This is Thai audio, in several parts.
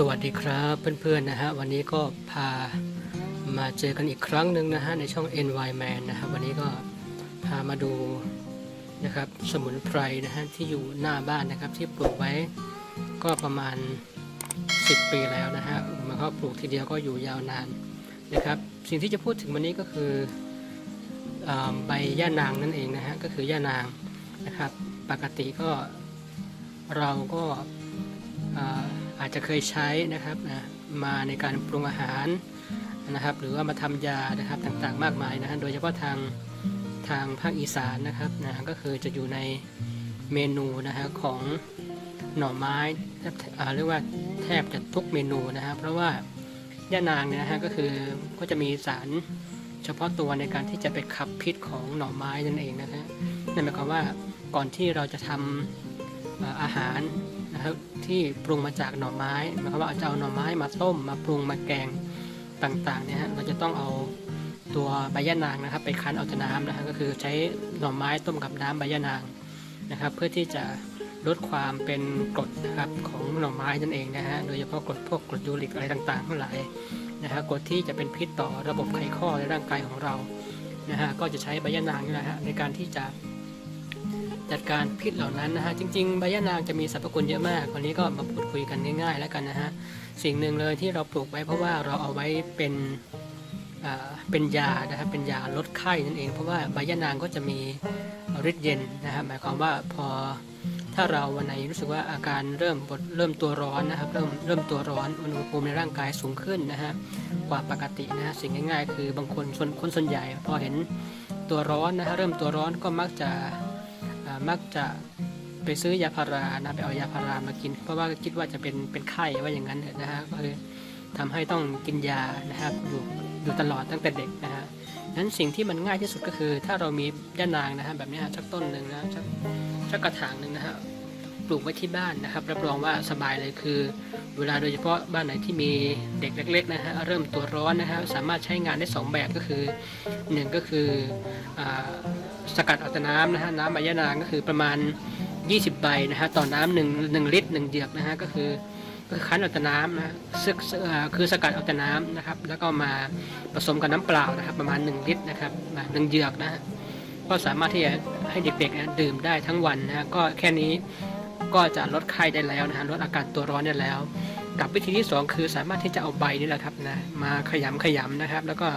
สวัสดีครับเพื่อนๆนะฮะวันนี้ก็พามาเจอกันอีกครั้งหนึ่งนะฮะในช่อง NY Man นะครับวันนี้ก็พามาดูนะครับสมุนไพรนะฮะที่อยู่หน้าบ้านนะครับที่ปลูกไว้ก็ประมาณ 10 ปีแล้วนะฮะมันก็ปลูกทีเดียวก็อยู่ยาวนานนะครับสิ่งที่จะพูดถึงวันนี้ก็คืออใบย่านางนั่นเองนะฮะก็คือย่านางนะครับปกติก็เราก็อ่า อาจจะเคยใช้นะครับนะมาในการปรุงอาหารนะครับ หรือว่ามาทำยานะครับต่างๆ มากมายนะฮะโดยเฉพาะทางทางภาคอีสานนะครับนะก็คือจะอยู่ในเมนูนะฮะของหน่อไม้เรียกว่าแทบจะทุกเมนูนะฮะเพราะว่าย่านางเนี่ยนะฮะก็คือก็จะมีสารเฉพาะตัวในการที่จะไปขับพิษของหน่อไม้นั่นเองนะฮะนั่นหมายความว่าก่อนที่เราจะทำเอ่ออาหาร นะครับที่ปรุงมาจากหน่อไม้หมายความว่าจะเอาหน่อไม้มาต้มมาปรุงมาแกงต่างๆเนี่ยฮะเราจะต้องเอาตัวใบยะนางนะครับ ไปคั้นเอาแต่น้ำนะฮะก็คือใช้หน่อไม้ต้มกับน้ำใบยะนางนะครับ เพื่อที่จะลดความเป็นกรดนะครับของหน่อไม้นั่นเองนะฮะโดยเฉพาะกรดพวกกรดยูริกอะไรต่างๆทั้งหลายนะฮะกรดที่จะเป็นพิษต่อระบบไขข้อในร่างกายของเรานะฮะก็จะใช้ใบยะนางนี่แหละฮะในการที่จะ จัดการพิษเหล่านั้นนะฮะจริงๆใบยะนางจะมีสรรพคุณเยอะมากวันนี้ก็มาพูดคุยกันง่ายๆแล้วกันนะฮะสิ่งหนึ่งเลยที่เราปลูกไว้เพราะว่าเราเอาไว้เป็นอ่าเป็นยานะครับเป็นยาลดไข้นั่นเอง เพราะว่าใบยะนางก็จะมีฤทธิ์เย็นนะฮะหมายความว่าพอถ้าเราวันไหนรู้สึกว่าอาการเริ่มบดเริ่มตัวร้อนนะครับเริ่มเริ่มตัวร้อนอุณหภูมิในร่างกายสูงขึ้นนะฮะกว่าปกตินะฮะสิ่งง่าย ๆ คือบางคนส่วนคนส่วนใหญ่ พอเห็นตัวร้อนนะฮะเริ่มตัวร้อนก็มักจะ มักจะไปซื้อยาพารานะไปเอายาพารามากิน เพราะว่าคิดว่าจะเป็นเป็นไข้ว่าอย่างนั้นนะฮะก็คือทำให้ต้องกินยานะครับอยู่อยู่ตลอดตั้งแต่เด็กนะฮะนั้นสิ่งที่มันง่ายที่สุดก็คือ ถ้าเรามีย่านางนะฮะแบบนี้ชักต้นหนึ่งนะสักสักกระถางหนึ่งนะฮะ ปลูกไว้ที่บ้านนะครับ รับรองว่าสบายเลยคือ เวลาโดยเฉพาะบ้านไหนที่มีเด็กเล็กๆนะฮะเริ่มตัวร้อนนะฮะสามารถใช้งานได้สองแบบก็คือหนึ่งก็คืออสกัดเอาแต่น้ำนะฮะน้ำใบยะนางก็คือประมาณ 20 ใบนะฮะต่อน้ำหนึ่งหนึ่งลิตรหนึ่งเดือกนะฮะก็คือก็คั้นเอาแต่น้ำนะซึกเอ่อคือสกัดเอาแต่น้ำนะครับ แล้วก็มาผสมกับน้ำเปล่านะครับ ประมาณ 1 ลิตรนะครับหนึ่งเดือกนะฮะก็สามารถที่จะให้เด็กๆนะดื่มได้ทั้งวันนะฮะก็แค่นี้ ก็จะลดไข้ได้แล้วนะฮะลดอาการตัวร้อนได้แล้ว กับวิธีที่สองคือสามารถที่จะเอาใบนี่แหละครับนะมาขยำขยำนะครับ แล้วก็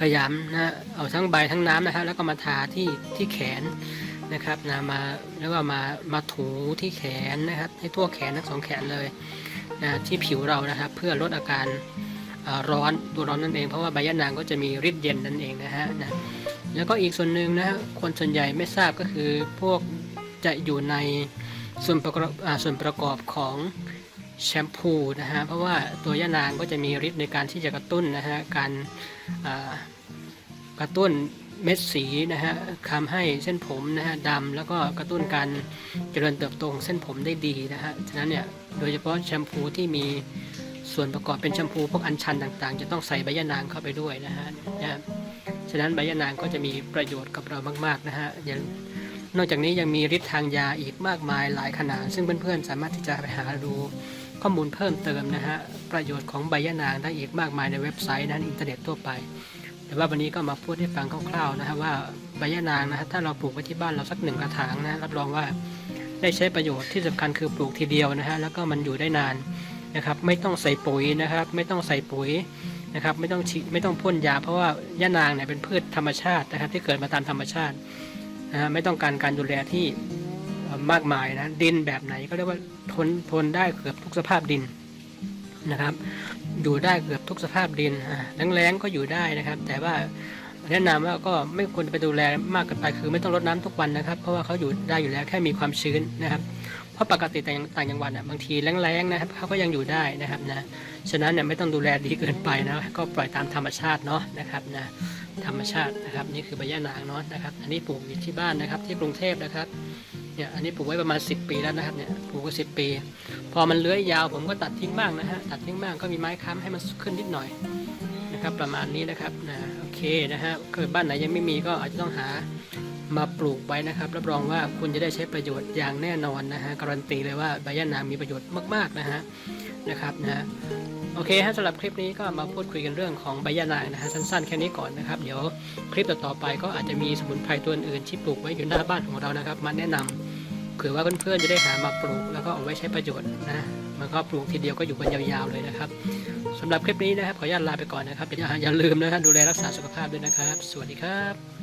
ขยำนะเอาทั้งใบทั้งน้ำนะฮะแล้วก็มาทาที่ที่แขนนะครับนะมาแล้วก็มามาถูที่แขนนะครับ ให้ทั่วแขนทั้งสองแขนเลยนะที่ผิวเรานะครับ เพื่อลดอาการร้อนตัวร้อนนั่นเองเพราะว่าใบยะนางก็จะมีฤทธิ์เย็นนั่นเองนะฮะนะแล้วก็อีกส่วนหนึ่งนะฮะคนส่วนใหญ่ไม่ทราบก็คือพวก จะอยู่ในส่วนประกอบส่วนประกอบของแชมพูนะฮะเพราะว่าตัวยะนางก็จะมีฤทธิ์ในการที่จะกระตุ้นนะฮะการกระตุ้นเม็ดสีนะฮะทำให้เส้นผมนะฮะดำแล้วก็กระตุ้นการเจริญเติบโตของเส้นผมได้ดีนะฮะฉะนั้นเนี่ยโดยเฉพาะแชมพูที่มีส่วนประกอบเป็นแชมพูพวกอัญชันต่างๆ จะต้องใส่ใบยะนางเข้าไปด้วยนะฮะนะฉะนั้นใบยะนางก็จะมีประโยชน์กับเรามากๆนะฮะอย่าง นอกจากนี้ยังมีฤทธิ์ทางยาอีกมากมายหลายขนาด ซึ่งเพื่อนๆสามารถที่จะไปหาดูข้อมูลเพิ่มเติมนะฮะ ประโยชน์ของใบยะนางได้อีกมากมายในเว็บไซต์นะอินเทอร์เน็ตทั่วไป แต่ว่าวันนี้ก็มาพูดให้ฟังคร่าวๆนะฮะว่าใบยะนางนะฮะถ้าเราปลูกไว้ที่บ้านเราสักหนึ่งกระถางนะรับรองว่าได้ใช้ประโยชน์ที่สำคัญคือปลูกทีเดียวนะฮะแล้วก็มันอยู่ได้นานนะครับไม่ต้องใส่ปุ๋ยนะครับ ไม่ต้องใส่ปุ๋ยนะครับไม่ต้องฉีดไม่ต้องพ่นยา เพราะว่ายะนางเนี่ยเป็นพืชธรรมชาตินะครับที่เกิดมาตามธรรมชาติ นะฮะไม่ต้องการการดูแลที่มากมายนะดินแบบไหนก็เรียกว่าทนทนได้เกือบทุกสภาพดินนะครับ อยู่ได้เกือบทุกสภาพดินอ่าแรงๆก็อยู่ได้นะครับ แต่ว่าแนะนำว่าก็ไม่ควรไปดูแลมากเกินไปคือไม่ต้องรดน้ำทุกวันนะครับ เพราะว่าเขาอยู่ได้อยู่แล้วแค่มีความชื้นนะครับ เพราะปกติต่างต่างจังหวัดอะบางทีแรงๆนะครับเขาก็ยังอยู่ได้นะครับนะฉะนั้นเนี่ยไม่ต้องดูแลดีเกินไปนะก็ปล่อยตามธรรมชาติเนาะนะครับนะ ธรรมชาตินะครับ นี่คือใบยะนางเนาะนะครับ อันนี้ปลูกอยู่ที่บ้านนะครับ ที่กรุงเทพนะครับเนี่ยอันนี้ปลูกไว้ประมาณ 10 ปีแล้วนะครับเนี่ยปลูกก็สิปี พอมันเลื้อยยาวผมก็ตัดทิ้งบ้างนะฮะตัดทิ้งบ้างก็มีไม้ค้ำให้มันขึ้นนิดหน่อยนะครับ ประมาณนี้นะครับนะโอเคนะฮะเกิดบ้านไหนยังไม่มีก็อาจจะต้องหา มาปลูกไว้นะครับ รับรองว่าคุณจะได้ใช้ประโยชน์อย่างแน่นอนนะฮะการันตีเลยว่าใบย่านางมีประโยชน์มากๆนะฮะนะครับนะโอเคฮะสำหรับคลิปนี้ก็มาพูดคุยกันเรื่องของใบย่านางนะฮะสั้นๆแค่นี้ก่อนนะครับ เดี๋ยวคลิปต่อๆไปก็อาจจะมีสมุนไพรตัวอื่นที่ปลูกไว้อยู่หน้าบ้านของเรานะครับมาแนะนำเผื่อว่าเพื่อนๆจะได้หามาปลูกแล้วก็เอาไว้ใช้ประโยชน์นะมันก็ปลูกทีเดียวก็อยู่กันยาวๆเลยนะครับสำหรับคลิปนี้นะครับขออนุญาตลาไปก่อนนะครับอย่าอย่าลืมนะฮะดูแลรักษาสุขภาพด้วยนะครับ สวัสดีครับ